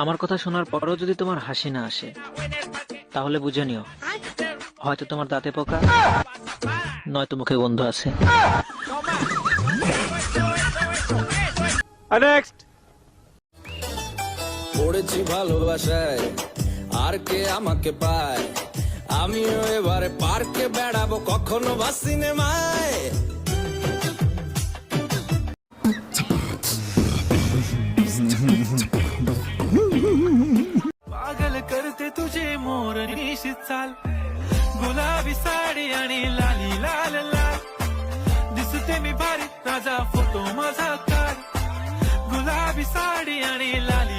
আমার কথা শোনার পরও যদি তোমার হাসি না আসে তাহলে বুঝে নিও হয়তো তোমার দাঁতে পোকা নয়তো মুখে গন্ধ আছে। পড়েছি ভালোবাসায় আর কে আমাকে পায়? আমিও এবারে পার্কে বেড়াবো কখনো বা সিনেমায়। तुझे मोर चाल. गुलाबी साडी आणि लाली लाल लाल. दिसते मी भारी ताजा फोटो माझा काढ गुलाबी साडी आणि लाली लाल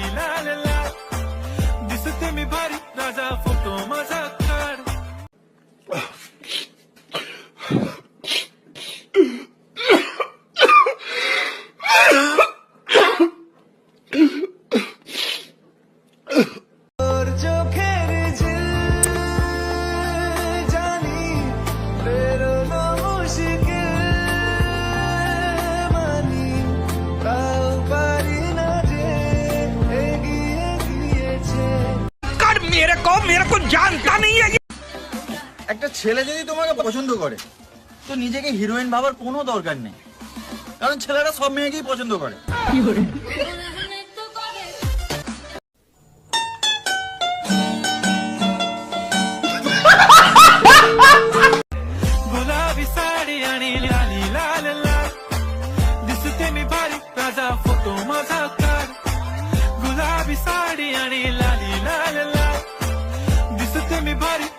একটা ছেলে যদি তোমাকে পছন্দ করে তো নিজেকে হিরোইন ভাবার কোনো দরকার নেই কারণ ছেলেরা সব মেয়েকেই পছন্দ করে गुलाबी साडी आणि लाली लाल लाल दिसते मी भारी ताजा फोटो माझा काढ गुलाबी साडी आणि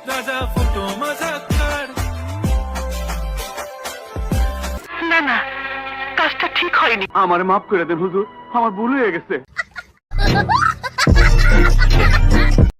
তাজা ফুটো মজা কর না না কাজটা ঠিক হয়নি। আমার মাফ করে দেন হুজুর। আমার ভুল হয়ে গেছে।